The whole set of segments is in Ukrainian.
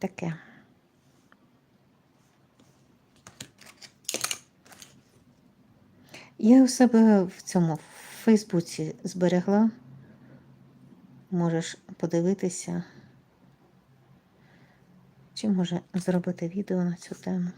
Таке. Я у себе в цьому Фейсбуці зберегла. Можеш подивитися, чи може зробити відео на цю тему.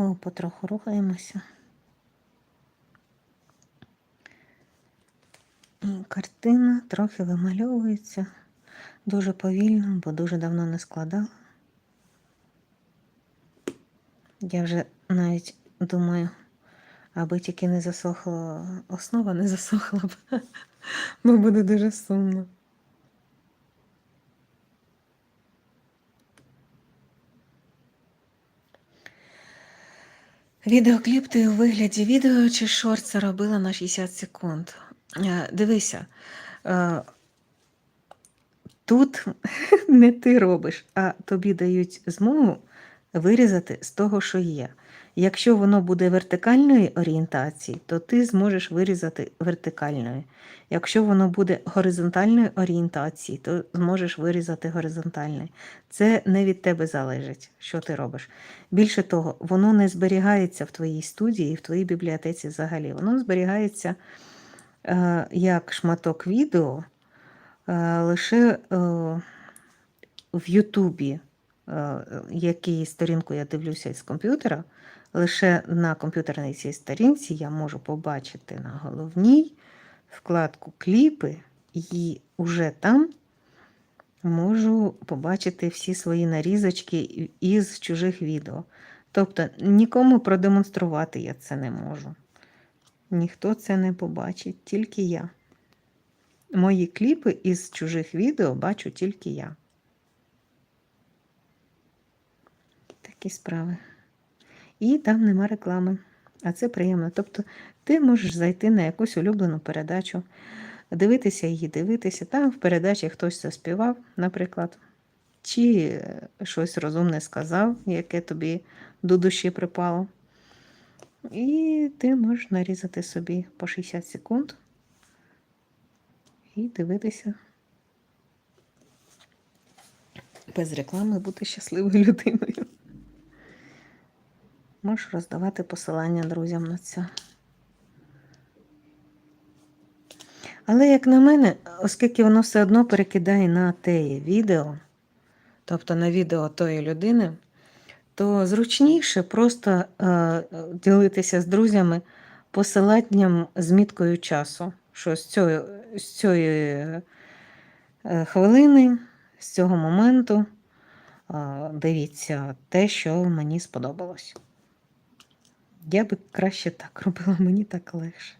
Такого потроху рухаємося. І картина трохи вимальовується дуже повільно, бо дуже давно не складала. Я вже навіть думаю, аби тільки не засохла основа, не засохла б, бо буде дуже сумно. Відеокліп ти у вигляді відео чи шорт робила на 60 секунд. Е, Дивися, е, тут не ти робиш, а тобі дають змогу вирізати з того, що є. Якщо воно буде вертикальної орієнтації, то ти зможеш вирізати вертикальною. Якщо воно буде горизонтальної орієнтації, то зможеш вирізати горизонтальною. Це не від тебе залежить, що ти робиш. Більше того, воно не зберігається в твоїй студії, і в твоїй бібліотеці взагалі. Воно зберігається е, як шматок відео е, лише е, в Ютубі, е, який сторінку я дивлюся з комп'ютера. Лише на комп'ютерній цій сторінці я можу побачити на головній вкладку кліпи, і вже там можу побачити всі свої нарізочки із чужих відео. Тобто нікому продемонструвати я це не можу. Ніхто це не побачить, тільки я. Мої кліпи із чужих відео бачу тільки я. Такі справи. І там нема реклами. А це приємно. Тобто ти можеш зайти на якусь улюблену передачу, дивитися її, дивитися. Там в передачі хтось заспівав, наприклад, чи щось розумне сказав, яке тобі до душі припало. І ти можеш нарізати собі по 60 секунд і дивитися. Без реклами бути щасливою людиною. Можеш роздавати посилання друзям на це. Але, як на мене, оскільки воно все одно перекидає на те відео, тобто на відео тої людини, то зручніше просто е, ділитися з друзями посиланням з міткою часу, що з цієї, з цієї е, хвилини, з цього моменту е, дивіться те, що мені сподобалось. Я би краще так робила, мені так легше.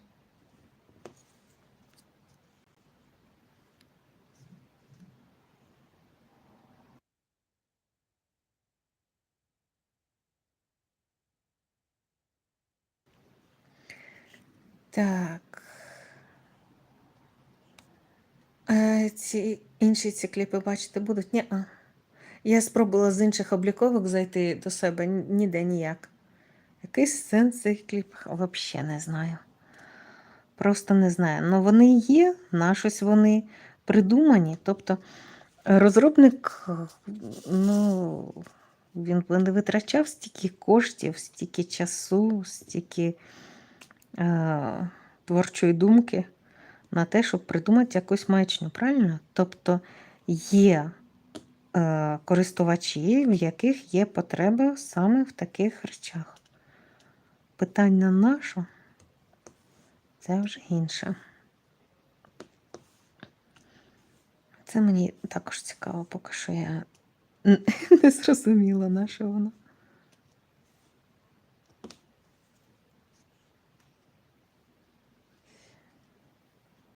Так. Е, ці інші ці кліпи бачити будуть? Ні. -а. Я спробувала з інших обліковок зайти до себе ніде ніяк. Якийсь сенс цих кліпах взагалі не знаю. Просто не знаю. Ну вони є, на щось вони придумані. Тобто розробник, ну, він не витрачав стільки коштів, стільки часу, стільки е, творчої думки на те, щоб придумати якусь маячню. Правильно? Тобто є е, користувачі, в яких є потреба саме в таких речах питання нашу це вже інше. Це мені також цікаво, поки що я не зрозуміла, на що воно.